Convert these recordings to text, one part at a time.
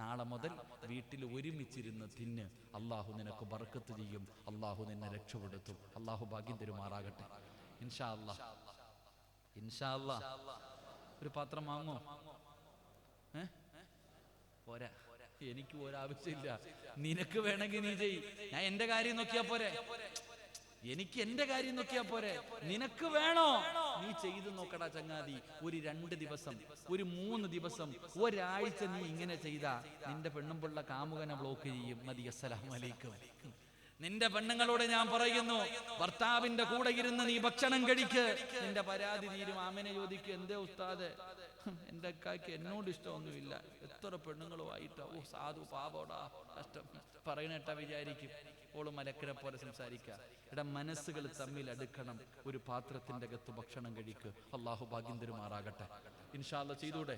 നാളെ മുതൽ വീട്ടിൽ ഒരുമിച്ചിരുന്ന് തിന്ന് അള്ളാഹു നിനക്ക് ബർക്കത്ത് ചെയ്യും. അള്ളാഹു നിന്നെ രക്ഷപ്പെടുത്തും. അള്ളാഹു ഭാഗ്യം തരുമാറാകട്ടെ. ഇൻഷാ അല്ലാ ഇൻഷാ ഒരു പാത്രം വാങ്ങോ? പോരാ. എനിക്ക് ഒരാവശ്യമില്ല. നിനക്ക് വേണമെങ്കിൽ നീ ചെയ്. ഞാൻ എന്റെ കാര്യം നോക്കിയാ പോരെ? എനിക്ക് എന്റെ കാര്യം നോക്കിയാ പോരെ. നിനക്ക് വേണോ? നീ ചെയ്തു നോക്കടാ ചങ്ങാതി. ഒരു രണ്ട് ദിവസം ഒരു മൂന്ന് ദിവസം ഒരാഴ്ച നീ ഇങ്ങനെ ചെയ്താ നിന്റെ പെണ്ണും പിള്ള കാമുകനെ ബ്ലോക്ക് ചെയ്യും. മതി അസ്സലാം അലൈക്കും നിന്റെ പെണ്ണുങ്ങളോട് ഞാൻ പറയുന്നു ഭർത്താവിന്റെ കൂടെ ഇരുന്ന് നീ ഭക്ഷണം കഴിക്ക്. നിന്റെ പരാതി തീരും. ആമനെ ചോദിക്കും എന്തേ ഉസ്താദ്? ഹും, എന്റെ അക്കാക്ക് എന്നോട് ഇഷ്ടമൊന്നുമില്ല. എത്ര പെണ്ണുങ്ങളുമായിട്ടോ ഓ സാധു പാവോടാ കഷ്ടം. പറയണേട്ടാ വിചാരിക്കും. ഓൾ മലക്കര പോലെ സംസാരിക്കുക എടാ മനസ്സുകൾ തമ്മിൽ അടുക്കണം. ഒരു പാത്രത്തിന്റെ അകത്ത് ഭക്ഷണം കഴിക്ക്. അള്ളാഹു ഭാഗ്യം തരുമാറാകട്ടെ. ഇൻഷാല്ല ചെയ്തൂടെ?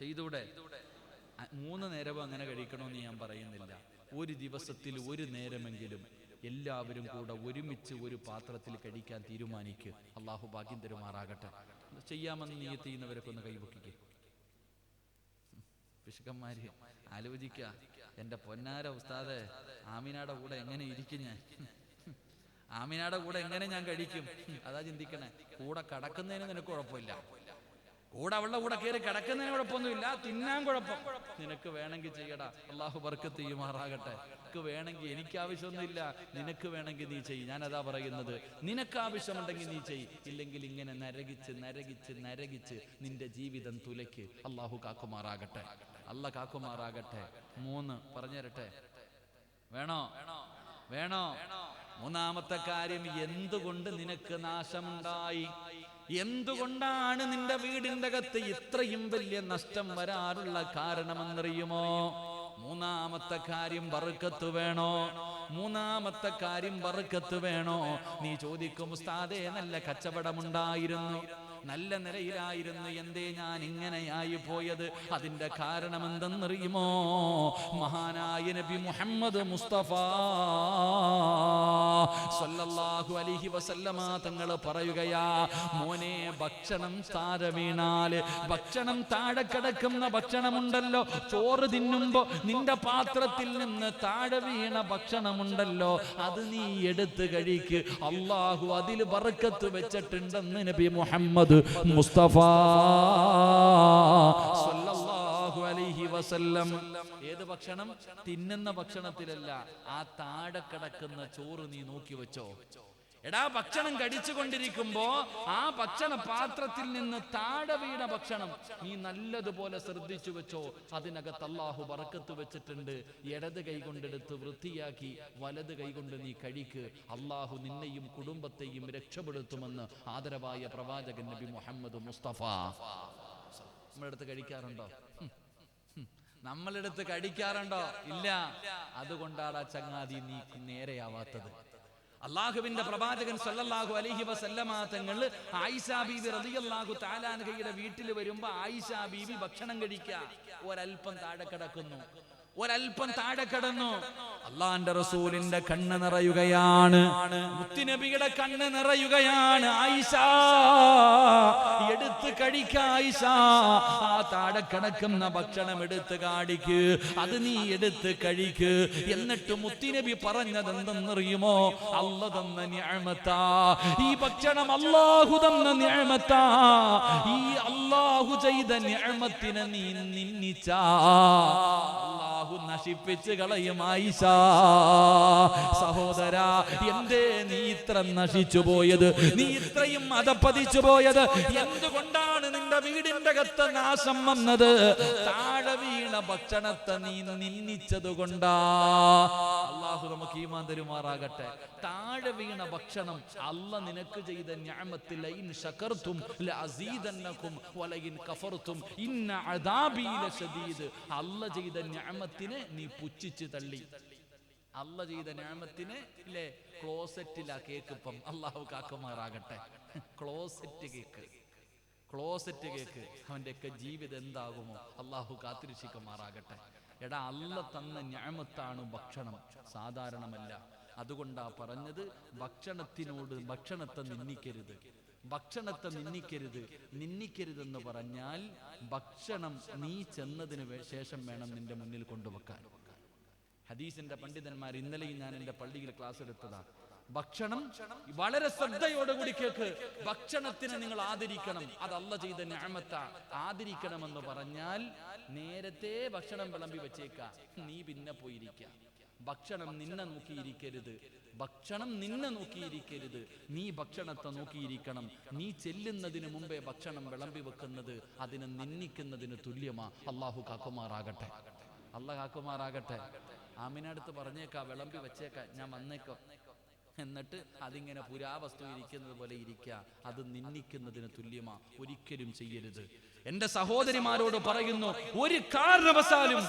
ചെയ്തൂടെ? മൂന്ന് നേരവും അങ്ങനെ കഴിക്കണമെന്ന് ഞാൻ പറയുന്നില്ല. ഒരു ദിവസത്തിൽ ഒരു നേരമെങ്കിലും എല്ലാവരും കൂടെ ഒരുമിച്ച് ഒരു പാത്രത്തിൽ കഴിക്കാൻ തീരുമാനിക്കുക അള്ളാഹു ഭാഗ്യം തരുമാറാകട്ടെ. ചെയ്യാമെന്ന് നീ ചെയ്യുന്നവരൊക്കെ ഒന്ന് കൈപൊക്കിക്കേ. പിശുക്കന്മാര് ആലോചിക്ക എന്റെ പൊന്നാര ഉസ്താദെ ആമിനാടെ കൂടെ എങ്ങനെ ഇരിക്കും ഞാൻ? ആമിനാടെ കൂടെ എങ്ങനെ ഞാൻ കഴിക്കും? അതാ ചിന്തിക്കണേ. കൂടെ കടക്കുന്നതിന് നിനക്ക് കുഴപ്പമില്ല. കൂടെ അവളുടെ കൂടെ കയറി കിടക്കുന്നതിന് കുഴപ്പമൊന്നുമില്ല. തിന്നാൻ കുഴപ്പം. നിനക്ക് വേണമെങ്കിൽ ചെയ്യടാ. അള്ളാഹു ബർക്കത്ത് ചെയ്യുമാറാകട്ടെ. നിനക്ക് വേണമെങ്കിൽ എനിക്ക് ആവശ്യമൊന്നുമില്ല നിനക്ക് വേണമെങ്കിൽ നീ ചെയ്യ്. ഞാൻ അതാ പറയുന്നത്. നിനക്ക് ആവശ്യമുണ്ടെങ്കിൽ നീ ചെയ്യ്. ഇല്ലെങ്കിൽ ഇങ്ങനെ നരകിച്ച് നരകിച്ച് നരകിച്ച് നിന്റെ ജീവിതം തുലയ്ക്ക് അള്ളാഹു കാക്കുമാറാകട്ടെ. അല്ല കാക്കുമാറാകട്ടെ. മൂന്ന് പറഞ്ഞുതരട്ടെ. വേണോ? വേണോ? മൂന്നാമത്തെ കാര്യം എന്തുകൊണ്ട് നിനക്ക് നാശമുണ്ടായി? എന്തുകൊണ്ടാണ് നിന്റെ വീടിന്റെ അകത്ത് ഇത്രയും വലിയ നഷ്ടം വരാറുള്ള കാരണമെന്നറിയുമോ? മൂന്നാമത്തെ കാര്യം വറുക്കത്ത് വേണോ? മൂന്നാമത്തെ കാര്യം വറുക്കത്ത് വേണോ? നീ ചോദിക്കും ഉസ്താദേ നല്ല കച്ചവടമുണ്ടായിരുന്നു. നല്ല നിലയിലായിരുന്നു എന്തേ ഞാൻ ഇങ്ങനെയായി പോയത്. അതിന്റെ കാരണം എന്തെന്നറിയുമോ മഹാനായ നബി മുഹമ്മദ് മുസ്തഫ സല്ലല്ലാഹു അലൈഹി വസല്ലമ തങ്ങൾ പറയുകയാ മോനെ ഭക്ഷണം താര വീണാൽ ഭക്ഷണം താഴെ കിടക്കുന്ന ഭക്ഷണമുണ്ടല്ലോ. ചോറ് തിന്നുമ്പോ നിന്റെ പാത്രത്തിൽ നിന്ന് താഴെ വീണ ഭക്ഷണമുണ്ടല്ലോ. അത് നീ എടുത്ത് കഴിക്ക്. അള്ളാഹു അതിൽ വറുക്കത്ത് വെച്ചിട്ടുണ്ടെന്ന് നബി മുഹമ്മദ് മുസ്തഫ. സല്ലല്ലാഹു അലൈഹി വസല്ലം. ഏത് ഭക്ഷണം? തിന്നുന്ന ഭക്ഷണത്തിലല്ല. ആ താഴെ കിടക്കുന്ന ചോറ് നീ നോക്കി വെച്ചോ. എടാ ഭക്ഷണം കടിച്ചുകൊണ്ടിരിക്കുമ്പോ ആ ഭക്ഷണ പാത്രത്തിൽ നിന്ന് താഴെ വീണ ഭക്ഷണം നീ നല്ലതുപോലെ ശ്രദ്ധിച്ചു വെച്ചോ. അതിനകത്ത് അള്ളാഹു വറക്കത്ത് വെച്ചിട്ടുണ്ട്. ഇടത് കൈ കൊണ്ടെടുത്ത് വൃത്തിയാക്കി വലത് കൈ കൊണ്ട് നീ കഴിക്ക്. അള്ളാഹു നിന്നെയും കുടുംബത്തെയും രക്ഷപ്പെടുത്തുമെന്ന് ആദരവായ പ്രവാചകൻ നബി മുഹമ്മദ് മുസ്തഫ. നമ്മളെടുത്ത് കഴിക്കാറുണ്ടോ. നമ്മളെടുത്ത് കഴിക്കാറുണ്ടോ? ഇല്ല. അതുകൊണ്ടാണ് ചങ്ങാതി നീ നേരെയാവാത്തത്. അള്ളാഹുവിന്റെ പ്രവാചകൻ സല്ലല്ലാഹു അലൈഹി വസല്ലമ തങ്ങൾ ആയിഷ ബീബി റളിയല്ലാഹു താലാൻഹയുടെ വീട്ടിൽ വരുമ്പോ ആയിഷ ബീബി ഭക്ഷണം കഴിക്കുക ഒരൽപ്പം താഴെ കിടക്കുന്നു. ഒരൽപ്പം താഴെ കിടന്നു. അള്ളാന്റെ റസൂലിന്റെ കണ്ണ് നിറയുകയാണ്. മുത്തുനബിയുടെ കണ്ണ് നിറയുകയാണ്. ആയിഷ എടുത്ത് കഴിക്ക ആയിഷ. ആ താഴെ കിടക്കുന്ന ഭക്ഷണം എടുത്ത് കാടിക്ക് അത് നീ എടുത്ത് കഴിക്ക്. എന്നിട്ട് മുത്തിനബി പറഞ്ഞത് എന്തെന്നറിയുമോ അല്ല തന്ന ഞാമത്താ ഈ ഭക്ഷണം അള്ളാഹു തന്ന ഞാമത്താ ഈ അള്ളാഹു ചെയ്ത ഞാമത്തിനെ നീ നിന്നിച്ചാ അള്ളാഹു നശിപ്പിച്ച് കളയും ആയിഷ. സഹോദര എന്തേ നീ ഇത്ര നശിച്ചു പോയത്? നീ ഇത്രയും അതപ്പതിച്ചു പോയത്? എന്തുകൊണ്ടാണ് നിന്റെ വീടിന്റെ കത്ത് നാശം വന്നത്? താഴെ വീണ ഭക്ഷണത്തെ നീ നിന്നിച്ചത് കൊണ്ടാ അള്ളാഹു നമുക്ക് ഈമാൻ തരുമാറാകട്ടെ. താഴെ വീണ ഭക്ഷണം അല്ല നിനക്ക് ചെയ്ത ഞാമത്തിൽ ശകർത്തും അല്ല ചെയ്ത ഞാമത്തിനെ നീ പുച്ഛിച്ച് തള്ളി. അല്ല ചെയ്ത ഞാമത്തിനെ ഇല്ലേ ക്ലോസറ്റിലാ കേക്ക് ഇപ്പം അള്ളാഹു കാക്കുമാറാകട്ടെ. Closet cake. Closet cake. അവന്റെയൊക്കെ ജീവിതം എന്താകുമോ അള്ളാഹു കാത്തിരിശിക്കുമാറാകട്ടെ എടാ അല്ല തന്ന ഞാമത്താണ് ഭക്ഷണം. സാധാരണമല്ല. അതുകൊണ്ടാ പറഞ്ഞത് ഭക്ഷണത്തിനോട് ഭക്ഷണത്തെ നിന്ദിക്കരുത്. ഭക്ഷണത്തെ നിന്ദിക്കരുത് നിന്ദിക്കരുതെന്ന് പറഞ്ഞാൽ ഭക്ഷണം നീ ചെന്നതിന് ശേഷം വേണം നിന്റെ മുന്നിൽ കൊണ്ടുവെക്കാൻ. ഹദീസിന്റെ പണ്ഡിതന്മാർ ഇന്നലെയും ഞാൻ എന്റെ പള്ളിയിൽ ക്ലാസ് എടുത്തതാ. ഭക്ഷണം വളരെ ശ്രദ്ധയോടുകൂടി കേക്ക്. ഭക്ഷണത്തിനെ നിങ്ങൾ ആദരിക്കണം. അത് ചെയ്ത ഞാമത്ത. ആദരിക്കണമെന്ന് പറഞ്ഞാൽ നേരത്തെ ഭക്ഷണം വിളമ്പി വെച്ചേക്ക. നീ പിന്നെ പോയിരിക്ക. ഭക്ഷണം നിന്നെ നോക്കിയിരിക്കരുത്. ഭക്ഷണം നിന്നെ നോക്കിയിരിക്കരുത്. നീ ഭക്ഷണത്തെ നോക്കിയിരിക്കണം. നീ ചെല്ലുന്നതിന് മുമ്പേ ഭക്ഷണം വിളമ്പി വെക്കുന്നത് അതിനെ നിന്ദിക്കുന്നതിന് തുല്യമാ. അള്ളാഹു കാക്കുമാറാകട്ടെ. അള്ളാഹ് കാക്കുമാറാകട്ടെ. ആമിനടുത്ത് പറഞ്ഞേക്കാ വിളമ്പി വെച്ചേക്കാ. ഞാൻ വന്നേക്കോ? എന്നിട്ട് അതിങ്ങനെ പുരാവസ്തു ഇരിക്കുന്നത് പോലെ ഇരിക്കുക. അത് നിന്ദിക്കുന്നതിന് തുല്യമാ. ഒരിക്കലും ചെയ്യരുത്. എന്റെ സഹോദരിമാരോട് പറയുന്നു ഒരു കാരണവശാലും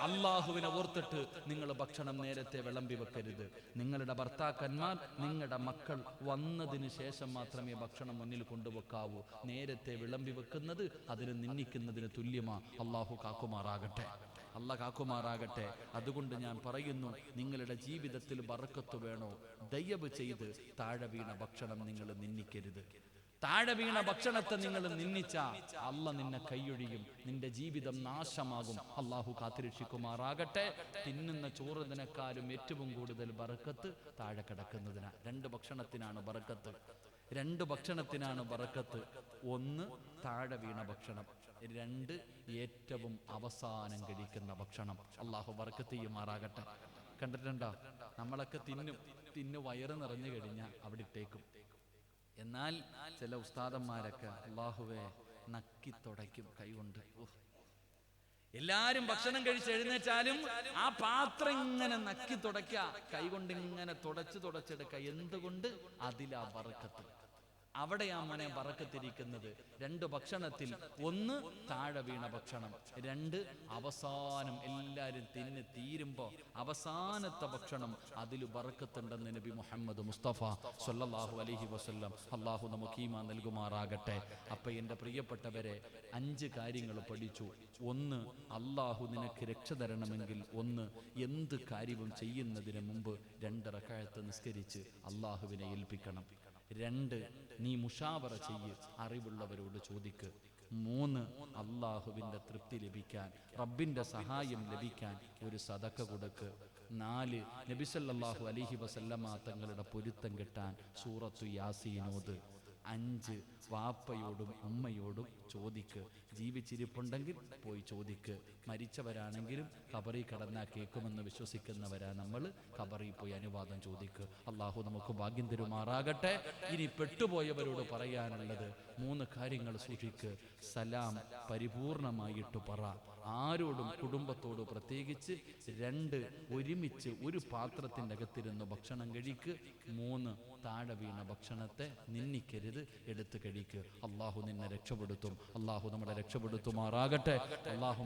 അള്ളാഹുവിനെ ഓർത്തിട്ട് നിങ്ങൾ ഭക്ഷണം നേരത്തെ വിളമ്പി വെക്കരുത്. നിങ്ങളുടെ ഭർത്താക്കന്മാർ നിങ്ങളുടെ മക്കൾ വന്നതിന് ശേഷം മാത്രമേ ഭക്ഷണം മുന്നിൽ കൊണ്ടുവെക്കാവൂ. നേരത്തെ വിളമ്പി വെക്കുന്നത് അതിന് നിന്ദിക്കുന്നതിന് തുല്യമാ. അള്ളാഹു കാക്കുമാറാകട്ടെ. അല്ല കാക്കുമാറാകട്ടെ അതുകൊണ്ട് ഞാൻ പറയുന്നു നിങ്ങളുടെ ജീവിതത്തിൽ വറക്കത്ത് വേണോ? ദയവ് ചെയ്ത് താഴെ വീണ ഭക്ഷണം നിങ്ങൾ നിന്ദിക്കരുത്. താഴെ വീണ ഭക്ഷണത്തെ നിങ്ങൾ നിന്നിച്ച അല്ല നിന്നെ കൈയൊഴിയും നിന്റെ ജീവിതം നാശമാകും. അള്ളാഹു കാത്തിരക്ഷിക്കുമാറാകട്ടെ. തിന്നുന്ന ചോറുതിനേക്കാളും ഏറ്റവും കൂടുതൽ ബറക്കത്ത് താഴെ കിടക്കുന്നതിനാ. രണ്ട് ഭക്ഷണത്തിനാണ് ബറക്കത്ത് രണ്ട് ഭക്ഷണത്തിനാണ് ബറക്കത്ത് ഒന്ന് താഴെ വീണ ഭക്ഷണം. രണ്ട് ഏറ്റവും അവസാനം കഴിക്കുന്ന ഭക്ഷണം. അള്ളാഹു ബറക്കത്ത് ചെയ്യുമാറാകട്ടെ. കണ്ടിട്ടുണ്ടോ? നമ്മളൊക്കെ തിന്നും തിന്നു വയറ് നിറഞ്ഞു കഴിഞ്ഞാൽ അവിടെ ഇട്ടേക്കും. എന്നാൽ ചില ഉസ്താദന്മാരൊക്കെ അള്ളാഹുവെ നക്കി തുടയ്ക്കും കൈകൊണ്ട് എല്ലാരും ഭക്ഷണം കഴിച്ച് എഴുന്നേറ്റാലും ആ പാത്രം ഇങ്ങനെ നക്കി തുടയ്ക്ക കൈകൊണ്ട് ഇങ്ങനെ തുടച്ച് തുടച്ചെടുക്ക എന്തുകൊണ്ട്? അതിലാ ബറക്കത്ത് അവിടെയാ മോനെ വറക്കത്തിരിക്കുന്നത് രണ്ട് ഭക്ഷണത്തിൽ ഒന്ന് താഴെ വീണ ഭക്ഷണം രണ്ട് അവസാനം എല്ലാരും തിന്ന് തീരുമ്പോ അവസാനത്തെ ഭക്ഷണം അതിൽ വറക്കത്തുണ്ടെന്ന് നബി മുഹമ്മദ് മുസ്തഫ സല്ലല്ലാഹു അലഹി വസല്ലം അള്ളാഹു നമുക്ക് ഈമാ നൽകുമാറാകട്ടെ. അപ്പൊ എന്റെ പ്രിയപ്പെട്ടവരെ അഞ്ച് കാര്യങ്ങൾ പഠിച്ചു. ഒന്ന് അള്ളാഹു നിനക്ക് രക്ഷ തരണമെങ്കിൽ ഒന്ന് എന്ത് കാര്യവും ചെയ്യുന്നതിന് മുമ്പ് രണ്ട് റക്കായത്ത് നിസ്കരിച്ച് അള്ളാഹുവിനെ ഏൽപ്പിക്കണം. രണ്ട് നീ മുഷാവറ ചെയ്യ് അറിവുള്ളവരോട് ചോദിക്ക്. മൂന്ന് അള്ളാഹുവിന്റെ തൃപ്തി ലഭിക്കാൻ റബ്ബിന്റെ സഹായം ലഭിക്കാൻ ഒരു സതക്ക കൊടുക്ക്. നാല് നബിസല്ലാഹു അലിഹി വസല്ലമ തങ്ങളുടെ പൊരുത്തം കിട്ടാൻ സൂറത്തു യാസീനോദ് അഞ്ച് വാപ്പയോടും ഉമ്മയോടും ചോദിക്ക്. ജീവിച്ചിരിപ്പുണ്ടെങ്കിൽ പോയി ചോദിക്ക്. മരിച്ചവരാണെങ്കിലും കബറി കടന്നാ കേൾക്കുമെന്ന് വിശ്വസിക്കുന്നവരാ നമ്മൾ. കബറി പോയി അനുവാദം ചോദിക്ക്. അള്ളാഹു നമുക്ക് ഭാഗ്യം തരുമാറാകട്ടെ. ഇനി പെട്ടുപോയവരോട് പറയാനുള്ളത് മൂന്ന് കാര്യങ്ങൾ സൂക്ഷിക്ക്. സലാം പരിപൂർണമായിട്ട് പറ. ആരോടും കുടുംബത്തോട് പ്രത്യേകിച്ച് രണ്ട് ഒരുമിച്ച് ഒരു പാത്രത്തിന്റെ അകത്തിരുന്ന് ഭക്ഷണം കഴിക്ക്. മൂന്ന് താഴെ വീണ ഭക്ഷണത്തെ നിന്ദിക്കരുത് എടുത്ത് കഴിക്ക്. അള്ളാഹു നിന്നെ രക്ഷപ്പെടുത്തും. അള്ളാഹു നമ്മളെ രക്ഷപ്പെടുത്തുമാറാകട്ടെ. അള്ളാഹു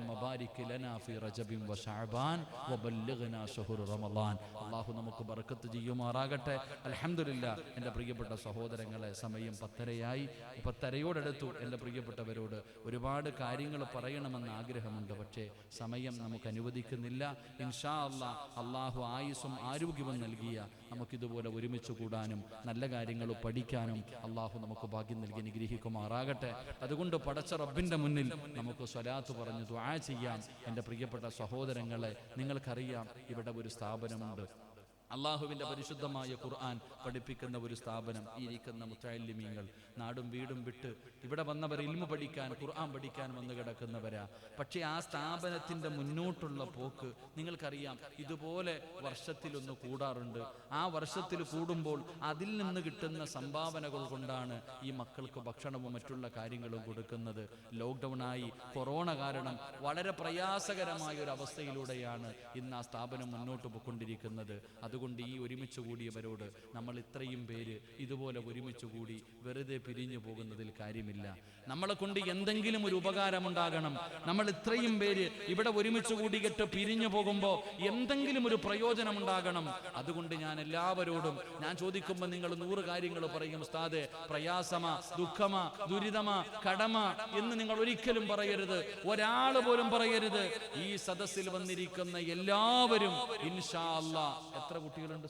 അള്ളാഹു നമുക്ക് ബർക്കത്ത് ചെയ്യുമാറാകട്ടെ. അലഹമില്ല എന്റെ പ്രിയപ്പെട്ട സഹോദരങ്ങളെ സമയം പത്തരയായി. പത്തരയോടടുത്തു എന്റെ പ്രിയപ്പെട്ടവരോട് ഒരുപാട് കാര്യങ്ങൾ പറയണമെന്ന് ആഗ്രഹമുണ്ട്. പക്ഷേ സമയം നമുക്ക് അനുവദിക്കുന്നില്ല. ഇൻഷാ അല്ല അള്ളാഹു ആയുസ്സും ആരോഗ്യവും നൽകിയ നമുക്കിതുപോലെ ഒരുമിച്ച് കൂടാനും നല്ല കാര്യങ്ങൾ പഠിക്കാനും അള്ളാഹു നമുക്ക് ഭാഗ്യം നൽകി അനുഗ്രഹിക്കുമാറാകട്ടെ. അതുകൊണ്ട് പടച്ച റബ്ബിന്റെ മുന്നിൽ നമുക്ക് സ്വലാത്ത് പറഞ്ഞു ദ്വാ ചെയ്യാം. എന്റെ പ്രിയപ്പെട്ട സഹോദരങ്ങളെ നിങ്ങൾക്കറിയാം ഇവിടെ ഒരു സ്ഥാപനമുണ്ട്. അള്ളാഹുവിന്റെ പരിശുദ്ധമായ ഖുർആൻ പഠിപ്പിക്കുന്ന ഒരു സ്ഥാപനം ഈ ഇരിക്കുന്ന മുത്താലിമീങ്ങൾ നാടും വീടും വിട്ട് ഇവിടെ വന്നവർ ഇൽമു പഠിക്കാൻ ഖുർആൻ പഠിക്കാൻ വന്നു കിടക്കുന്നവരാ. പക്ഷേ ആ സ്ഥാപനത്തിന്റെ മുന്നോട്ടുള്ള പോക്ക് നിങ്ങൾക്കറിയാം ഇതുപോലെ വർഷത്തിലൊന്ന് കൂടാറുണ്ട്. ആ വർഷത്തിൽ കൂടുമ്പോൾ അതിൽ നിന്ന് കിട്ടുന്ന സംഭാവനകൾ കൊണ്ടാണ് ഈ മക്കൾക്ക് ഭക്ഷണവും മറ്റുള്ള കാര്യങ്ങളും കൊടുക്കുന്നത്. ലോക്ക്ഡൗൺ ആയി കൊറോണ കാരണം വളരെ പ്രയാസകരമായ ഒരു അവസ്ഥയിലൂടെയാണ് ഇന്ന് ആ സ്ഥാപനം മുന്നോട്ട് പോയിക്കൊണ്ടിരിക്കുന്നത് അതുകൊണ്ട് ഈ ഒരുമിച്ച് കൂടിയവരോട് നമ്മൾ ഇത്രയും പേര് ഇതുപോലെ ഒരുമിച്ച് കൂടി വെറുതെ പിരിഞ്ഞു പോകുന്നതിൽ കാര്യമില്ല. നമ്മളെ കൊണ്ട് എന്തെങ്കിലും ഒരു ഉപകാരമുണ്ടാകണം നമ്മൾ ഇത്രയും പേര് ഇവിടെ ഒരുമിച്ച് കൂടിയിട്ട് പിരിഞ്ഞു പോകുമ്പോൾ എന്തെങ്കിലും ഒരു പ്രയോജനം ഉണ്ടാകണം. അതുകൊണ്ട് ഞാൻ എല്ലാവരോടും ഞാൻ ചോദിക്കുമ്പോൾ നിങ്ങൾ നൂറ് കാര്യങ്ങൾ പറയും ഉസ്താദെ പ്രയാസമാ ദുഃഖമാ ദുരിതമാ കടമ എന്ന് നിങ്ങൾ ഒരിക്കലും പറയരുത്. ഒരാൾ പോലും പറയരുത്. ഈ സദസ്സിൽ വന്നിരിക്കുന്ന എല്ലാവരും ഇൻഷാ അല്ലാ എത്ര കുട്ടികളുണ്ട്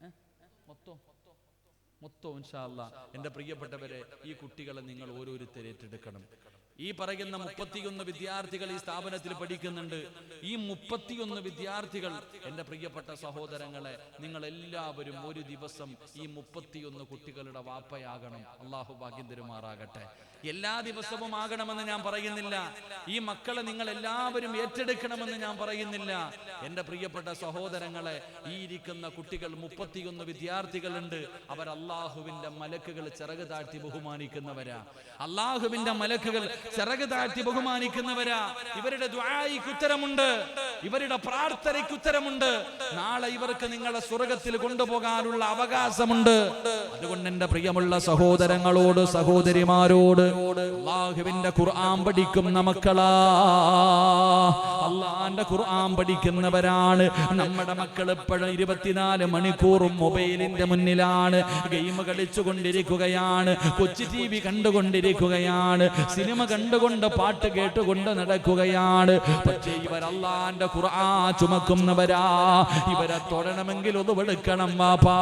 ഏ? മൊത്തം? മൊത്തം ഇൻഷാല്ല എന്റെ പ്രിയപ്പെട്ടവരെ ഈ കുട്ടികളെ നിങ്ങൾ ഓരോരുത്തരെ ഏറ്റെടുക്കണം. ഈ പറയുന്ന മുപ്പത്തിയൊന്ന് വിദ്യാർത്ഥികൾ ഈ സ്ഥാപനത്തിൽ പഠിക്കുന്നുണ്ട്. ഈ മുപ്പത്തിയൊന്ന് വിദ്യാർത്ഥികൾ എന്റെ പ്രിയപ്പെട്ട സഹോദരങ്ങളെ നിങ്ങൾ എല്ലാവരും ഒരു ദിവസം ഈ മുപ്പത്തിയൊന്ന് കുട്ടികളുടെ വാപ്പയാകണം. അള്ളാഹു ഭാഗ്യം തരുമാറാകട്ടെ എല്ലാ ദിവസവും ആകണമെന്ന് ഞാൻ പറയുന്നില്ല. ഈ മക്കളെ നിങ്ങൾ എല്ലാവരും ഏറ്റെടുക്കണമെന്ന് ഞാൻ പറയുന്നില്ല. എന്റെ പ്രിയപ്പെട്ട സഹോദരങ്ങളെ ഈ ഇരിക്കുന്ന കുട്ടികൾ മുപ്പത്തിയൊന്ന് വിദ്യാർത്ഥികളുണ്ട്. അവർ അള്ളാഹുവിന്റെ മലക്കുകൾ ചിറക് താഴ്ത്തി ബഹുമാനിക്കുന്നവരാ. അള്ളാഹുവിന്റെ മലക്കുകൾ ചിറക് താഴ്ത്തി ബഹുമാനിക്കുന്നവരാ. ഇവരുടെ ദ്വായിക്ക് ഉത്തരമുണ്ട്. ഇവരുടെ പ്രാർത്ഥനയ്ക്ക് ഉത്തരമുണ്ട്. നാളെ ഇവർക്ക് നിങ്ങളെ സ്വർഗത്തിൽ കൊണ്ടുപോകാനുള്ള അവകാശമുണ്ട്. അതുകൊണ്ട് എന്റെ പ്രിയമുള്ള സഹോദരങ്ങളോട് സഹോദരിമാരോട് ഖുർആൻ പഠിക്കും മക്കളാ അള്ളാന്റെ ഖുർആൻ പഠിക്കുന്നവരാണ്. നമ്മുടെ മക്കൾ ഇപ്പോഴും ഇരുപത്തിനാല് മണിക്കൂറും മൊബൈലിന്റെ മുന്നിലാണ്. ഗെയിം കളിച്ചുകൊണ്ടിരിക്കുകയാണ്. കൊച്ചു ടി വി കണ്ടുകൊണ്ടിരിക്കുകയാണ്. സിനിമ കണ്ടുകൊണ്ട് പാട്ട് കേട്ടുകൊണ്ട് നടക്കുകയാണ്. പക്ഷേ ഇവർ അള്ളാന്റെ ഖുർആൻ ചുമക്കുന്നവരാ. ഇവരെ തൊടണമെങ്കിൽ ഒതുവെടുക്കണം വാപ്പാ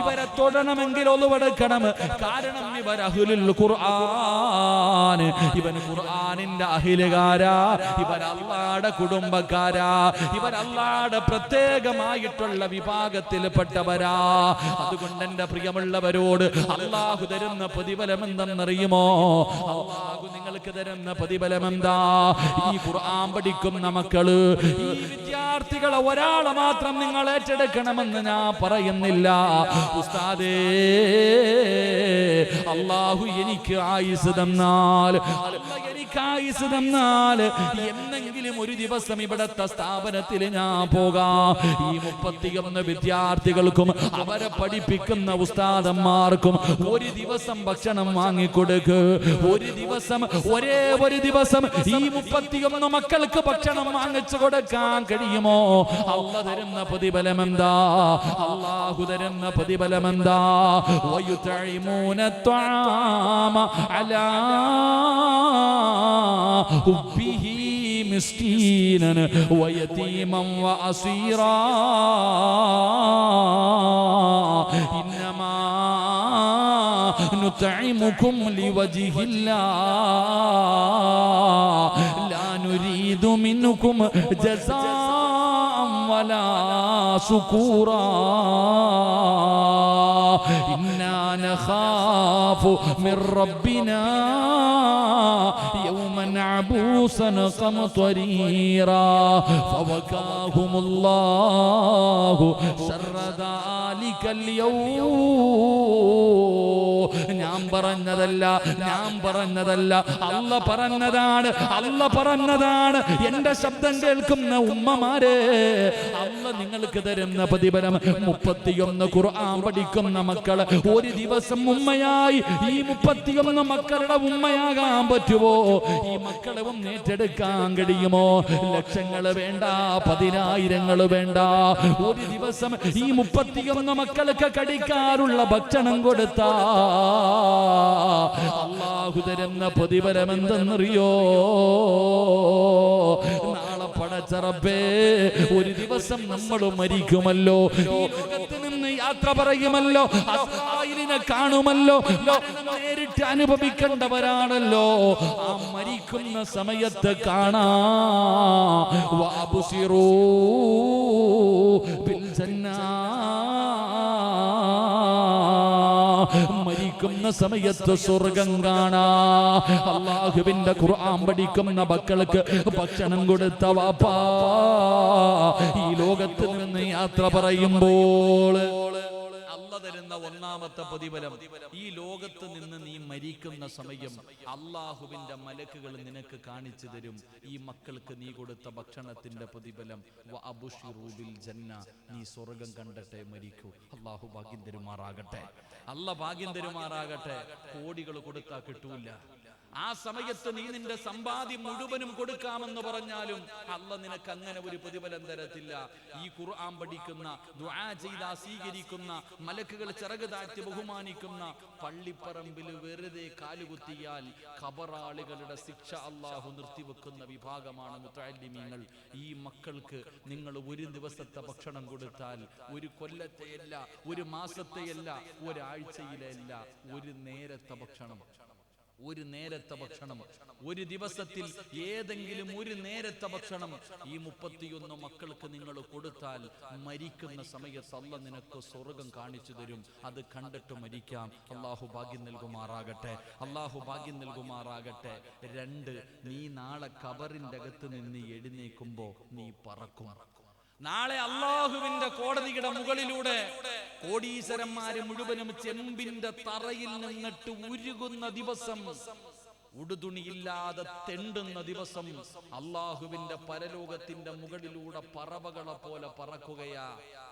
ഇവരെ തൊടണമെങ്കിൽ ഒതുവെടുക്കണം. കാരണം ഇവർ അഹുലുൽ ഖുർആൻ. ഇവൻ ഖുർആനിന്റെ അഹിലുകാരാ. ഇവർ അള്ളാടെ കുടുംബക്കാരാ. ഇവർ അള്ളാടെ പ്രത്യേകമായിട്ടുള്ള വിഭാഗത്തിൽപ്പെട്ടവരാ. അതുകൊണ്ട് എന്റെ പ്രിയമുള്ളവരോട് അള്ളാഹു തരുന്ന പ്രതിഫലം എന്തെന്നറിയുമോ അള്ളാഹു നിങ്ങൾക്ക് തരുന്ന പ്രതിഫലം എന്താ ഈ ഖുർആൻ പഠിക്കുന്ന മക്കൾ. ഈ വിദ്യാർത്ഥികളെ ഒരാളെ മാത്രം നിങ്ങൾ ഏറ്റെടുക്കണമെന്ന് ഞാൻ പറയുന്നില്ല. ഉസ്താദേ അള്ളാഹു എനിക്ക് ആയുസ് തന്നാൽ അല്ല എനിക്ക് തന്നാൽ എന്നെങ്കിലും ഒരു ദിവസം ഇവിടത്തെ സ്ഥാപനത്തിൽ ഞാൻ പോകാം. ഈ മുപ്പത്തിയൊന്ന് വിദ്യാർത്ഥികൾക്കും അവരെ പഠിപ്പിക്കുന്ന ഉസ്താദന്മാർക്കും ഒരു ദിവസം ഭക്ഷണം വാങ്ങിക്കൊടുക്ക്. ഒരു ദിവസം ഒരേ ഒരു ദിവസം ഈ മുപ്പത്തിയൊന്ന് മക്കൾക്ക് ഭക്ഷണം വാങ്ങിച്ചു കൊടുക്കാൻ കഴിയുമോ? അല്ല തരുന്ന പ്രതിഫലം എന്താ അള്ളാഹു തരുന്ന പ്രതിഫലം എന്താ അലാ حبه مسكينا ويتيما وأسيرا إنما نطعمكم لوجه الله لا نريد منكم جزاء ولا شكورا إنا نخاف من ربنا يوما عبوسا قمطريرا فوكاهم الله شر ذلك اليوم ഞാൻ പറഞ്ഞതല്ല ഞാൻ പറഞ്ഞതല്ല അല്ല പറഞ്ഞതാണ് അല്ല പറഞ്ഞതാണ് എന്റെ ശബ്ദം കേൾക്കുന്ന ഉമ്മമാരെ അല്ല നിങ്ങൾക്ക് തരുന്ന പ്രതിഫലം മുപ്പത്തിയൊന്ന് ഖുർആൻ പഠിക്കുന്ന മക്കൾ ഒരു ദിവസം ഉമ്മയായി. ഈ മുപ്പത്തിയൊന്ന് മക്കളുടെ ഉമ്മയാകാൻ പറ്റുമോ? ഈ മക്കളെ ഏറ്റെടുക്കാൻ കഴിയുമോ? ലക്ഷങ്ങൾ വേണ്ട പതിനായിരങ്ങൾ വേണ്ട ഒരു ദിവസം ഈ മുപ്പത്തിയൊന്ന് മക്കൾക്ക് കടിക്കാറുള്ള ഭക്ഷണം കൊടുത്ത. അള്ളാഹു തരുന്ന പ്രതിഫലം എന്തെന്നറിയോ? റബ്ബേ ഒരു ദിവസം നമ്മൾ മരിക്കുമല്ലോ ലോകത്ത് നിന്ന് യാത്ര പറയുമല്ലോ കാണുമല്ലോ നേരിട്ട് അനുഭവിക്കേണ്ടവരാണല്ലോ. ആ മരിക്കുന്ന സമയത്ത് കാണാ വാബുസിറൂ ബിൽ മരിക്കുന്ന സമയത്ത് സ്വർഗം കാണാ. അള്ളാഹുവിന്റെ ഖുർആൻ പഠിക്കുന്ന മക്കൾക്ക് ഭക്ഷണം കൊടുത്ത വാപ്പാ. ഈ ലോകത്ത് നിന്ന് യാത്ര പറയുമ്പോൾ തരുന്ന ഒന്നാമത്തെ പ്രതിഫലം ഈ ലോകത്ത് നിന്ന് നീ മരിക്കുന്ന സമയം അള്ളാഹുവിന്റെ മലക്കുകൾ നിനക്ക് കാണിച്ചു തരും. ഈ മക്കൾക്ക് നീ കൊടുത്ത ഭക്ഷണത്തിന്റെ പ്രതിഫലം. ജന്ന. നീ സ്വർഗം കണ്ടട്ടെ മരിക്കൂ. അള്ളാഹു ഭാഗ്യം തരുമാറാകട്ടെ. അല്ല ഭാഗ്യം തരുമാറാകട്ടെ. കോടികൾ കൊടുത്താൽ കിട്ടൂല. ആ സമയത്ത് നീ നിന്റെ സമ്പാദ്യം മുഴുവനും കൊടുക്കാമെന്ന് പറഞ്ഞാലും അല്ല നിനക്ക് അങ്ങനെ ഒരു പ്രതിഫലം തരത്തില്ല. ഈ ഖുർആൻ പഠിക്കുന്ന ദുആ ചെയ്താ സ്വീകരിക്കുന്ന മലക്കുകൾ ചിറക് താഴ്ത്തി ബഹുമാനിക്കുന്ന പള്ളിപ്പറമ്പിൽ വെറുതെ കാലുകുത്തിയാൽ ഖബറാളികളുടെ ശിക്ഷ അള്ളാഹു നിർത്തിവെക്കുന്ന വിഭാഗമാണ് മുത്താലിമീങ്ങൾ ഈ മക്കൾക്ക് നിങ്ങൾ ഒരു ദിവസത്തെ ഭക്ഷണം കൊടുത്താൽ ഒരു കൊല്ലത്തെയല്ല ഒരു മാസത്തെയല്ല ഒരാഴ്ചയിലല്ല ഒരു നേരത്തെ ഭക്ഷണം. ഒരു നേരത്തെ ഭക്ഷണം ഒരു ദിവസത്തിൽ ഏതെങ്കിലും ഒരു നേരത്തെ ഭക്ഷണം. ഈ മുപ്പത്തിയൊന്ന് മക്കൾക്ക് നിങ്ങൾ കൊടുത്താൽ മരിക്കുന്ന സമയത്ത് അല്ല നിനക്ക് സ്വർഗം കാണിച്ചു തരും. അത് കണ്ടിട്ട് മരിക്കാം. അള്ളാഹു ഭാഗ്യം നൽകുമാറാകട്ടെ. അള്ളാഹു ഭാഗ്യം നൽകുമാറാകട്ടെ. രണ്ട് നീ നാളെ കബറിന്റെ അകത്ത് നിന്ന് എഴുന്നേക്കുമ്പോ നീ പറക്കും. നാളെ അള്ളാഹുവിന്റെ കോടതിയുടെ മുകളിലൂടെ കോടീശ്വരന്മാര് മുഴുവനും ചെമ്പിന്റെ തറയിൽ നിന്നിട്ട് ഉരുകുന്ന ദിവസം ഉടുതുണിയില്ലാതെ തെണ്ടുന്ന ദിവസം അള്ളാഹുവിന്റെ പരലോകത്തിന്റെ മുകളിലൂടെ പറവകളെ പോലെ പറക്കുകയാ.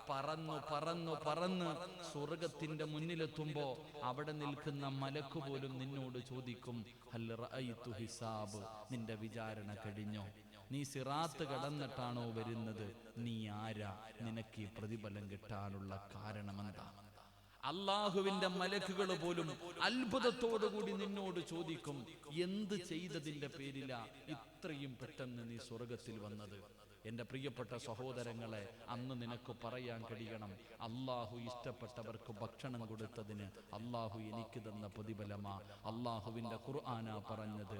പറന്നു പറന്നു പറന്ന് സ്വർഗത്തിന്റെ മുന്നിലെത്തുമ്പോ അവിടെ നിൽക്കുന്ന മലക്ക് പോലും നിന്നോട് ചോദിക്കും ഹൽ ഹിസാബ്? നിന്റെ വിചാരണ കഴിഞ്ഞോ? നീ സിറാത്ത് കടന്നിട്ടാണോ വരുന്നത്? നീ ആരാ? നിനക്ക് ഈ പ്രതിഫലം കിട്ടാനുള്ള കാരണമെന്താ? അള്ളാഹുവിന്റെ മലക്കുകൾ പോലും അത്ഭുതത്തോടുകൂടി നിന്നോട് ചോദിക്കും എന്ത് ചെയ്തതിന്റെ പേരിലാ ഇത്രയും പെട്ടെന്ന് നീ സ്വർഗത്തിൽ വന്നത്? എന്റെ പ്രിയപ്പെട്ട സഹോദരങ്ങളെ അന്ന് നിനക്ക് പറയാൻ കഴിയണം അള്ളാഹു ഇഷ്ടപ്പെട്ടവർക്ക് ഭക്ഷണം കൊടുത്തതിന് അള്ളാഹു എനിക്ക് തന്ന പ്രതിഫലമാ അള്ളാഹുവിന്റെ ഖുർആന പറഞ്ഞത്.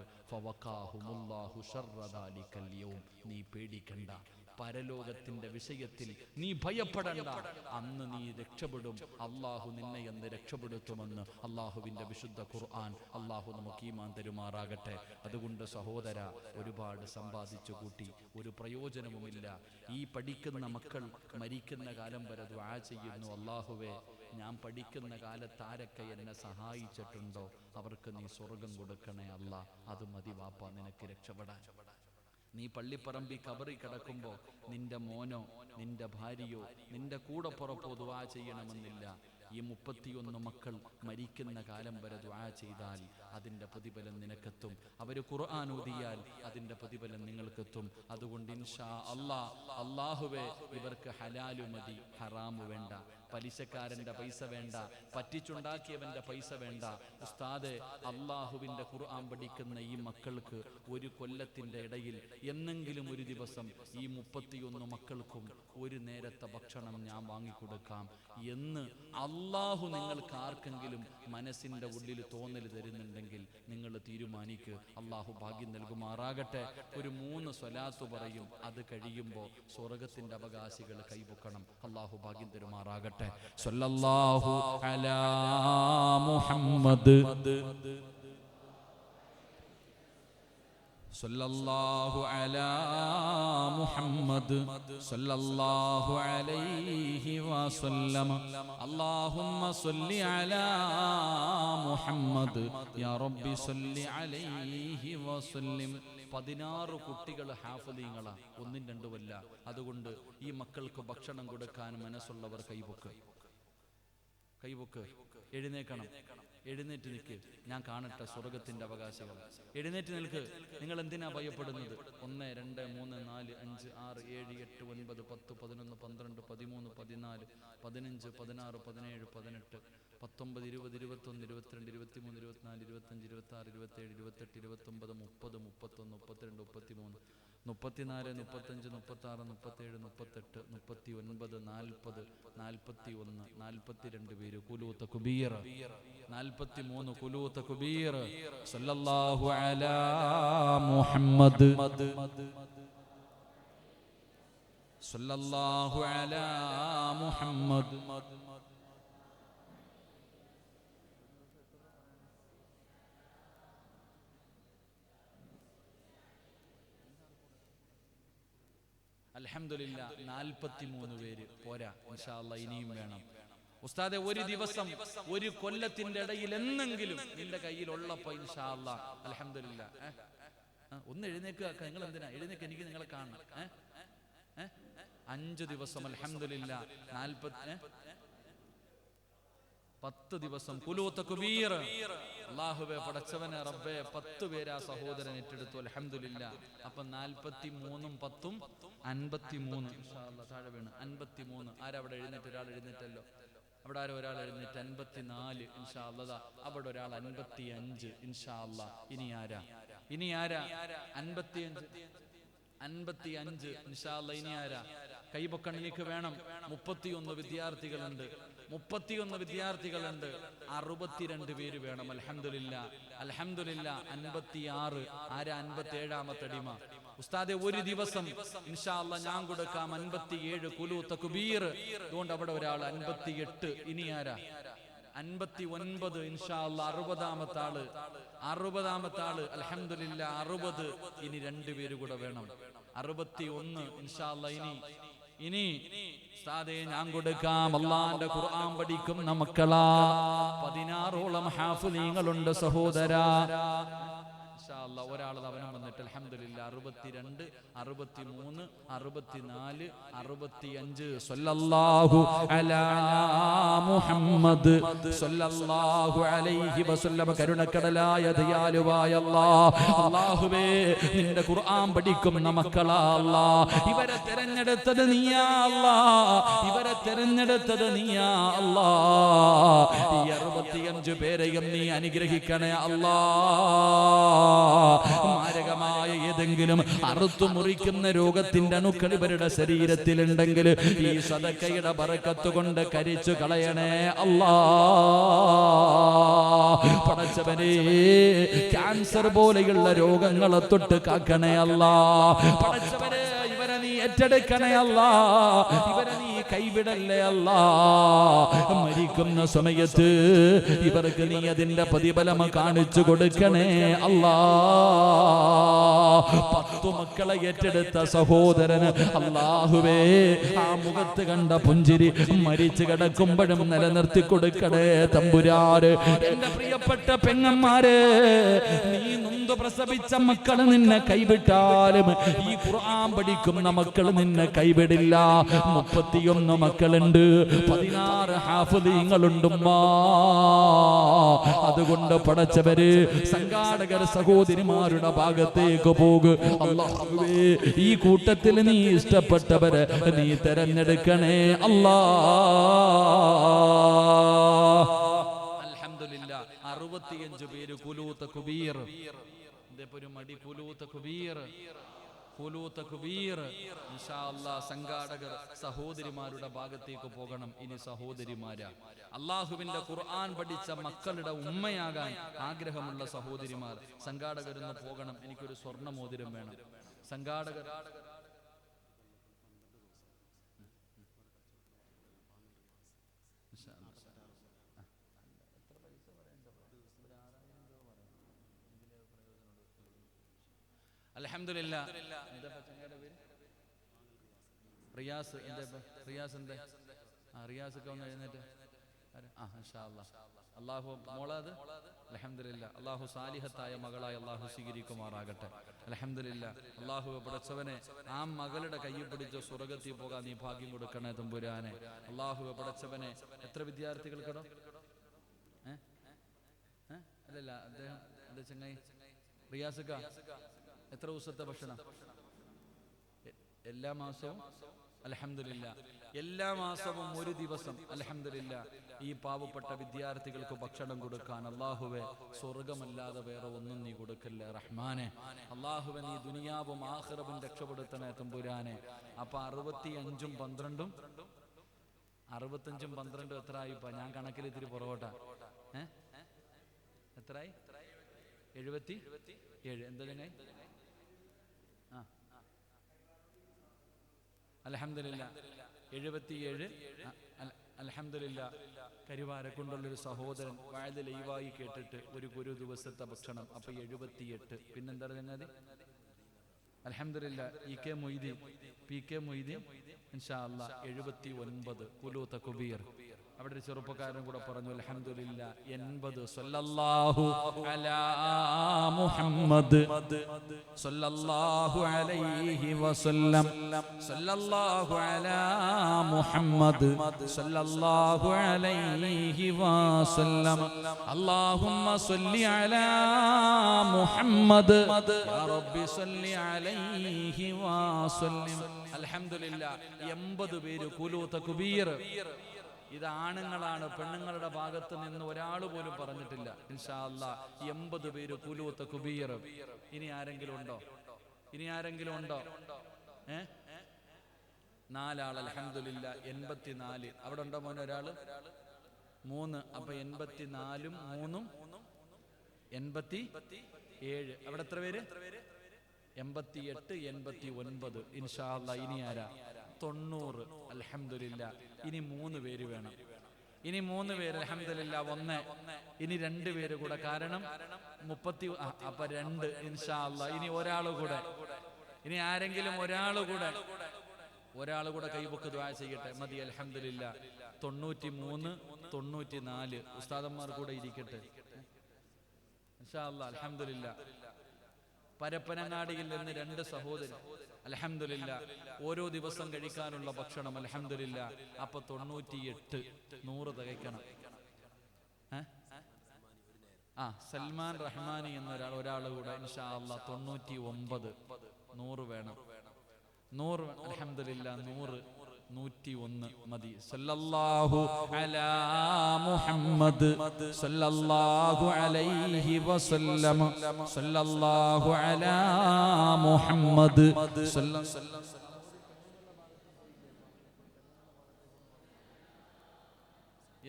നീ പേടിക്കണ്ട പരലോകത്തിന്റെ വിഷയത്തിൽ നീ ഭയപ്പെടണ്ട. അന്ന് നീ രക്ഷപ്പെടും. അള്ളാഹു നിന്നെ എന്ന് രക്ഷപ്പെടുത്തുമെന്ന് അള്ളാഹുവിന്റെ വിശുദ്ധ ഖുർആൻ അള്ളാഹു നമുക്ക് ഈമാൻ തരുമാറാകട്ടെ. അതുകൊണ്ട് സഹോദര ഒരുപാട് സമ്പാദിച്ചു കൂട്ടി. ഒരു പ്രയോജനവുമില്ല. ഈ പഠിക്കുന്ന മക്കൾ മരിക്കുന്ന കാലം വരെ ദ്വാ ചെയ്യുന്നു. അള്ളാഹുവേ ഞാൻ പഠിക്കുന്ന കാലത്ത് ആരൊക്കെ എന്നെ സഹായിച്ചിട്ടുണ്ടോ? അവർക്ക് നീ സ്വർഗം കൊടുക്കണേ അല്ല. അത് മതി വാപ്പ നിനക്ക് രക്ഷപ്പെടാൻ. നീ പള്ളിപ്പറമ്പി കബറി കിടക്കുമ്പോൾ നിന്റെ മോനോ നിന്റെ ഭാര്യയോ നിന്റെ കൂടെ പുറപ്പോ ദുവാ ചെയ്യണമെന്നില്ല. ഈ മുപ്പത്തിയൊന്ന് മക്കൾ മരിക്കുന്ന കാലം വരെ ദുആ ചെയ്താൽ അതിന്റെ പ്രതിഫലം നിനക്കെത്തും. അവർ ഖുർആൻ ഓതിയാൽ അതിന്റെ പ്രതിഫലം നിങ്ങൾക്കെത്തും. അതുകൊണ്ട് ഇൻഷാ അല്ലാ അള്ളാഹുവേ ഇവർക്ക് ഹലാലു മതി ഹറാമു വേണ്ട. പലിശക്കാരന്റെ പൈസ വേണ്ട പറ്റിച്ചുണ്ടാക്കിയവന്റെ പൈസ വേണ്ട. ഉസ്താദ് അള്ളാഹുവിന്റെ ഖുർആൻ പഠിക്കുന്ന ഈ മക്കൾക്ക് ഒരു കൊല്ലത്തിന്റെ ഇടയിൽ എന്നെങ്കിലും ഒരു ദിവസം ഈ മുപ്പത്തിയൊന്ന് മക്കൾക്കും ഒരു നേരത്തെ ഭക്ഷണം ഞാൻ വാങ്ങിക്കൊടുക്കാം. എന്ന് അള്ളാഹു നിങ്ങൾക്ക് ആർക്കെങ്കിലും മനസ്സിന്റെ ഉള്ളിൽ തോന്നൽ തരുന്നുണ്ടെങ്കിൽ നിങ്ങൾ തീരുമാനിക്ക്. അള്ളാഹു ഭാഗ്യം നൽകുമാറാകട്ടെ. ഒരു മൂന്ന് സ്വലാത്ത് പറയും. അത് കഴിയുമ്പോൾ സ്വർഗത്തിന്റെ അവകാശികൾ കൈപൊക്കണം അള്ളാഹു ഭാഗ്യം തരുമാറാകട്ടെ. സ്വല്ലല്ലാഹു അലാ മുഹമ്മദ് സല്ലല്ലാഹു അലാ മുഹമ്മദ് സല്ലല്ലാഹു അലൈഹി വസല്ലമ. അല്ലാഹുമ്മ സല്ലി അലാ മുഹമ്മദ്. യാ റബ്ബി സല്ലി അലൈഹി വസല്ലിം. പതിനാറ് കുട്ടികൾ ഹാഫലിങ്ങളാണ് ഒന്നും രണ്ടുമല്ല. അതുകൊണ്ട് ഈ മക്കൾക്ക് ഭക്ഷണം കൊടുക്കാൻ മനസ്സുള്ളവർ കൈപൊക്ക് കൈപൊക്ക് എഴുന്നേക്കണം എഴുന്നേറ്റ് നിൽക്ക്. ഞാൻ കാണട്ടെ സ്വർഗത്തിന്റെ അവകാശികൾ എഴുന്നേറ്റ് നിൽക്ക്. നിങ്ങൾ എന്തിനാ ഭയപ്പെടുന്നത്? ഒന്ന് രണ്ട് മൂന്ന് നാല് അഞ്ച് ആറ് ഏഴ് എട്ട് ഒൻപത് പത്ത് പതിനൊന്ന് പന്ത്രണ്ട് പതിമൂന്ന് പതിനാല് പതിനഞ്ച് പതിനാറ് പതിനേഴ് പതിനെട്ട് പത്തൊമ്പത് ഇരുപത് ഇരുപത്തൊന്ന് ഇരുപത്തിരണ്ട് ഇരുപത്തിമൂന്ന് ഇരുപത്തിനാല് ഇരുപത്തഞ്ച് ഇരുപത്തി ആറ് ഇരുപത്തേഴ് ഇരുപത്തെട്ട് ഇരുപത്തൊമ്പത് മുപ്പത് മുപ്പത്തൊന്ന് മുപ്പത്തിരണ്ട് മുപ്പത്തിമൂന്ന്. മുപ്പത്തിനാല് മുപ്പത്തഞ്ച് മുപ്പത്താറ് മുപ്പത്തേഴ് മുപ്പത്തെട്ട് മുപ്പത്തി ഒൻപത് നാൽപ്പത് നാൽപ്പത്തി ഒന്ന് നാൽപ്പത്തിരണ്ട് പേര്. കുലൂത്ത കുബീർ. നാൽപ്പത്തി മൂന്ന് കുലൂത്ത കുബീർ. മുഹമ്മദ്. മുഹമ്മദ്. അൽഹംദുലില്ല നാൽപ്പത്തി മൂന്ന് പേര്. പോരാ ഇൻഷാ അല്ലാ ഇനിയും വേണം. ഉസ്താദെ ഒരു ദിവസം ഒരു കൊല്ലത്തിന്റെ ഇടയിൽ എന്നെങ്കിലും നിന്റെ കയ്യിലുള്ള ഇൻഷാ അല്ലാ അൽഹംദുലില്ല ഒന്ന് എഴുന്നേക്കുക നിങ്ങൾ എന്തിനാ എഴുന്നേക്ക് എനിക്ക് നിങ്ങളെ കാണണം? അഞ്ച് ദിവസം അൽഹംദുലില്ല നാൽപ്പത്തി? പത്ത് ദിവസം കുലൂത്ത കുബീർ. അള്ളാഹുബെ പടച്ചവനെ റബ്ബെ പത്ത് പേര് ആ സഹോദരൻ ഏറ്റെടുത്തു. അലഹമില്ല അപ്പൊ നാൽപ്പത്തി മൂന്നും പത്തും അൻപത്തി മൂന്ന് താഴെ വീണ്. അൻപത്തി മൂന്ന് ആരവിടെ എഴുന്നേറ്റ്? ഒരാൾ എഴുന്നേറ്റല്ലോ. അവിടെ ആരോ ഒരാൾ എഴുന്നേറ്റ്? അൻപത്തി നാല് അള്ളതാ അവിടെ ഒരാൾ അൻപത്തി അഞ്ച് ഇൻഷാ ഇനി ആരാ? ഇനി ആരാ? അൻപത്തി അഞ്ച് അൻപത്തി അഞ്ച് ഇൻഷാ ഇനി ആരാ? കൈപൊക്കണിലേക്ക് വേണം. മുപ്പത്തിയൊന്ന് വിദ്യാർത്ഥികളുണ്ട്. മുപ്പത്തിയൊന്ന് വിദ്യാർത്ഥികളുണ്ട്. അറുപത്തിരണ്ട് പേര് വേണം. അലഹമില്ല അലഹമില്ല അൻപത്തി ആറ് ആരാ അൻപത്തി ഏഴാമത്തെ അടിമ? ഉസ്താദെ ഒരു ദിവസം ഇൻഷാ അല്ലാ ഞാൻ കൊടുക്കാം. അൻപത്തി ഏഴ് കുലു കുബീർ അതുകൊണ്ട് അവിടെ ഒരാൾ അൻപത്തി എട്ട് ഇനി ആരാ? അൻപത്തി ഒൻപത് ഇൻഷാല്ല അറുപതാമത്തെ ആൾ. അറുപതാമത്തെ ആൾ. അലഹമില്ല അറുപത്. ഇനി രണ്ടുപേര് കൂടെ വേണം. അറുപത്തി ഒന്ന് ഇൻഷാല്ല ഇനി ഇനി ഉസ്താദേ ഞാൻ കൊടുക്കാം. അള്ളാന്റെ ഖുർആൻ പഠിക്കും. നമുക്കളാ പതിനാറോളം ഹാഫുലീങ്ങളുണ്ട് സഹോദരാ. ഇൻഷാ അല്ലാ ഒരാൾ അവനം വന്നിട്ട് അലഹമില്ല അറുപത്തിരണ്ട് അറുപത്തി മൂന്ന് അറുപത്തിനാല് അറുപത്തി അഞ്ച് സൊല്ലാഹു മുഹമ്മദ് സൊല്ലാഹു അലൈഹി വസല്ലം. കരുണക്കടലായ ദയാലുവായ അല്ലാഹുവേ നിന്റെ ഖുർആൻ പഠിക്കും മക്കളാ അല്ലാ ഇവരെ തെരഞ്ഞെടുത്തത് നീയാ അല്ലാ തെരഞ്ഞെടുത്തത് നീയാ അല്ലാ. ഈ അറുപത്തിയഞ്ചു പേരെയും നീ അനുഗ്രഹിക്കണേ അല്ലാ. മാരകമായ ഏതെങ്കിലും അറുത്തു മുറിക്കുന്ന രോഗത്തിന്റെ അണുക്കൾ ഇവരുടെ ശരീരത്തിലുണ്ടെങ്കിൽ ഈ സദക്കയുടെ പറക്കത്ത് കൊണ്ട് കരിച്ചു കളയണേ അല്ലാ. പടച്ചവനെ ക്യാൻസർ പോലെയുള്ള രോഗങ്ങളെ തൊട്ട് കാക്കണേ അല്ലാ. പടച്ചവനെ ഏറ്റെടുക്കണേ അല്ല. ഇവരെ നീ കൈവിടല്ലേ അല്ല. മരിക്കുന്ന സമയത്ത് ഇവർക്ക് നീ അതിന്റെ പ്രതിഫലം കാണിച്ചു കൊടുക്കണേ അല്ല. പത്തു മക്കളെ ഏറ്റെടുത്ത സഹോദരന് അള്ളാഹുവേ ആ മുഖത്ത് കണ്ട പുഞ്ചിരി മരിച്ചു കിടക്കുമ്പോഴും നിലനിർത്തി കൊടുക്കണേ തമ്പുരാറ് എന്റെ പ്രിയപ്പെട്ട പെങ്ങന്മാരെ നീ നൊന്ത് പ്രസവിച്ച മക്കൾ നിന്നെ കൈവിട്ടാലും ഈ ഖുർആൻ പഠിക്കുന്ന മക്കൾ നിന്നെ കൈവിടില്ല. മുപ്പത്തിയൊന്ന് മക്കളുണ്ട് പതിനാറ് ഹാഫുദീങ്ങളുണ്ടുമ്മാ. അതുകൊണ്ട് പടച്ചവര് സംഘാടകർ സഹോദരിമാരുടെ ഭാഗത്തേക്ക് പോകും. ഈ കൂട്ടത്തിൽ നീ ഇഷ്ടപ്പെട്ടവരെ നീ തെരഞ്ഞെടുക്കണേ. അല്ലാ. അറുപത്തിയഞ്ച് പേര് കുലൂത്ത കുബീർ. ഒരു മടി കുലൂത്ത കുബീർ. കുലൂത്ത കുബീർ. സംഘാടകർ സഹോദരിമാരുടെ ഭാഗത്തേക്ക് പോകണം. ഇനി സഹോദരിമാരാ. അള്ളാഹുവിന്റെ ഖുർആൻ പഠിച്ച മക്കളുടെ ഉമ്മയാകാൻ ആഗ്രഹമുള്ള സഹോദരിമാർ സംഘാടകരെന്ന് പോകണം. എനിക്കൊരു സ്വർണ മോതിരം വേണം. സംഘാടകർ അലഹമില്ല റിയാസ്? റിയാസ് എന്താ? ആ റിയാസ് ഒക്കെ ഒന്ന് എഴുന്നേറ്റ്. അള്ളാഹു മോളത് അലഹമില്ല അള്ളാഹു സാലിഹത്തായ മകളായി അള്ളാഹു സ്വീകരിക്കുമാറാകട്ടെ. അലഹമില്ല അള്ളാഹു പടച്ചവനെ ആ മകളുടെ കൈ പിടിച്ച് സ്വർഗത്തിൽ പോകാൻ നീ ഭാഗ്യം കൊടുക്കണേ തമ്പുരാനെ. അള്ളാഹു പടച്ചവനെ എത്ര വിദ്യാർത്ഥികൾക്കടോ ഏ? അല്ലല്ല അദ്ദേഹം എന്താ ചങ്ങായി? റിയാസുക്ക എത്ര ദിവസത്തെ ഭക്ഷണം? എല്ലാ മാസവും? അലഹമില്ല എല്ലാ മാസവും ഒരു ദിവസം. അലഹമില്ല ഈ പാവപ്പെട്ട വിദ്യാർത്ഥികൾക്ക് ഭക്ഷണം കൊടുക്കാൻ അള്ളാഹുവെ സ്വർഗമല്ലാതെ വേറെ ഒന്നും നീ കൊടുക്കല്ല റഹ്മാനെ. അള്ളാഹുവെ നീ ദുനിയാവും ആഹ്റവും രക്ഷപ്പെടുത്തണേ തമ്പുരാനെ. അപ്പൊ അറുപത്തി അഞ്ചും പന്ത്രണ്ടും? അറുപത്തഞ്ചും പന്ത്രണ്ടും എത്ര ആയി ഞാൻ കണക്കിൽ ഇത്തിരി പുറകോട്ട. ഏ? എത്രയായി എഴുപത്തി? ഏഴ്. എന്താ അലഹമില്ല എഴുപത്തിയേഴ് അലഹമില്ല കരിവാരെ കൊണ്ടുള്ളൊരു സഹോദരൻ വയത് ലൈവായി കേട്ടിട്ട് ഒരു ഒരു ദിവസത്തെ ഭക്ഷണം. അപ്പൊ എഴുപത്തിയെട്ട്. പിന്നെന്താ ചങ്ങാതി അലഹമില്ല E K Moideen P K Moideen ഇൻഷാ എഴുപത്തി ഒൻപത് കുലൂത്ത കുബീർ അവിടെ ഒരു ചെറുപ്പക്കാരൻ കൂടെ പറഞ്ഞു അലഹമില്ല എൺപത് സല്ലല്ലാഹു അലാ മുഹമ്മദ് സല്ലല്ലാഹു അലൈഹി വസല്ലം സല്ലല്ലാഹു അലാ മുഹമ്മദ് സല്ലല്ലാഹു അലൈഹി വസല്ലം അല്ലാഹുമ്മ സല്ലി അലാ മുഹമ്മദ് റബ്ബി സല്ലി അലൈഹി വസല്ലം അൽഹംദുലില്ലാ 80 പേര് കുലൂത്ത തക്ബീർ ഇത് ആണുങ്ങളാണ് പെണ്ണുങ്ങളുടെ ഭാഗത്ത് നിന്ന് ഒരാൾ പോലും പറഞ്ഞിട്ടില്ല. ഇൻഷാ അല്ലാ എൺപത് പേര് കുലൂത്ത കുബീർ. ഇനി ആരെങ്കിലും ഉണ്ടോ? ഇനി ആരെങ്കിലും ഉണ്ടോ? ഏ? നാലാൾ അലഹമില്ല എൺപത്തിനാല്. അവിടെ ഉണ്ടോ മോനെ ഒരാൾ? മൂന്ന്. അപ്പൊ എൺപത്തിനാലും മൂന്നും എൺപത്തി ഏഴ്. അവിടെ എത്ര പേര്? എൺപത്തി എട്ട് എൺപത്തി ഒൻപത്. ഇൻഷാല്ല ഇനി ആരാ? തൊണ്ണൂറ്. അലഹമില്ല ഇനി മൂന്ന് പേര് വേണം. ഇനി മൂന്ന് പേര് അലഹമില്ല ഒന്ന്. ഇനി രണ്ട് പേര് കൂടെ കാരണം മുപ്പത്തി അപ്പൊ രണ്ട് ഇൻഷാ ഇൻഷാല്ല ഇനി ഒരാൾ കൂടെ. ഇനി ആരെങ്കിലും ഒരാൾ കൂടെ. ഒരാൾ കൂടെ കൈപൊക്ക് ദ്വാ ചെയ്യട്ടെ. മതി അലഹമില്ല തൊണ്ണൂറ്റി മൂന്ന് തൊണ്ണൂറ്റി നാല് ഉസ്താദന്മാർ കൂടെ ഇരിക്കട്ടെ. ഇൻഷാ അല്ലാ അൽഹംദുലില്ല. പരപ്പനങ്ങാടിയിൽ നിന്ന് രണ്ട് സഹോദരൻ. അലഹമില്ല ഓരോ ദിവസം കഴിക്കാനുള്ള ഭക്ഷണം അലഹമില്ല അപ്പൊ തൊണ്ണൂറ്റിയെട്ട്. നൂറ് തികയ്ക്കണം. ആ സൽമാൻ റഹ്മാനി എന്ന ഒരാൾ കൂടെ ഇൻഷാ തൊണ്ണൂറ്റി ഒമ്പത് നൂറ് വേണം. നൂറ് അലഹമില്ല നൂറ്. നൂറ്റി ഒന്ന് മതി. സല്ലല്ലാഹു അലാ മുഹമ്മദ് സല്ലല്ലാഹു അലൈഹി വസല്ലം. സല്ലല്ലാഹു അലാ മുഹമ്മദ്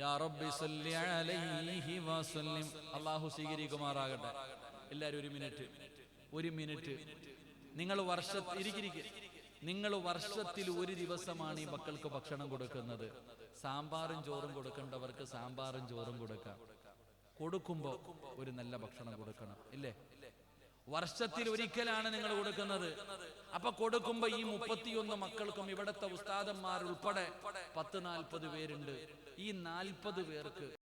യാ റബ്ബി സല്ലി അലൈഹി വസല്ലം. അല്ലാഹു സ്വീകരിക്കുമാറാകട്ടെ. എല്ലാവരും ഒരു മിനിറ്റ്. ഒരു മിനിറ്റ്. നിങ്ങൾ വർഷ നിങ്ങൾ വർഷത്തിൽ ഒരു ദിവസമാണ് ഈ മക്കൾക്ക് ഭക്ഷണം കൊടുക്കുന്നത്. സാമ്പാറും ചോറും കൊടുക്കേണ്ടവർക്ക് സാമ്പാറും ചോറും കൊടുക്കാം. കൊടുക്കുമ്പോൾ ഒരു നല്ല ഭക്ഷണം കൊടുക്കണം ഇല്ലേ? വർഷത്തിൽ ഒരിക്കലാണ് നിങ്ങൾ കൊടുക്കുന്നത്. അപ്പൊ കൊടുക്കുമ്പോ ഈ മുപ്പത്തിയൊന്ന് മക്കൾക്കും ഇവിടത്തെ ഉസ്താദന്മാർ ഉൾപ്പെടെ പത്ത് നാൽപ്പത് പേരുണ്ട്. ഈ നാൽപ്പത് പേർക്ക്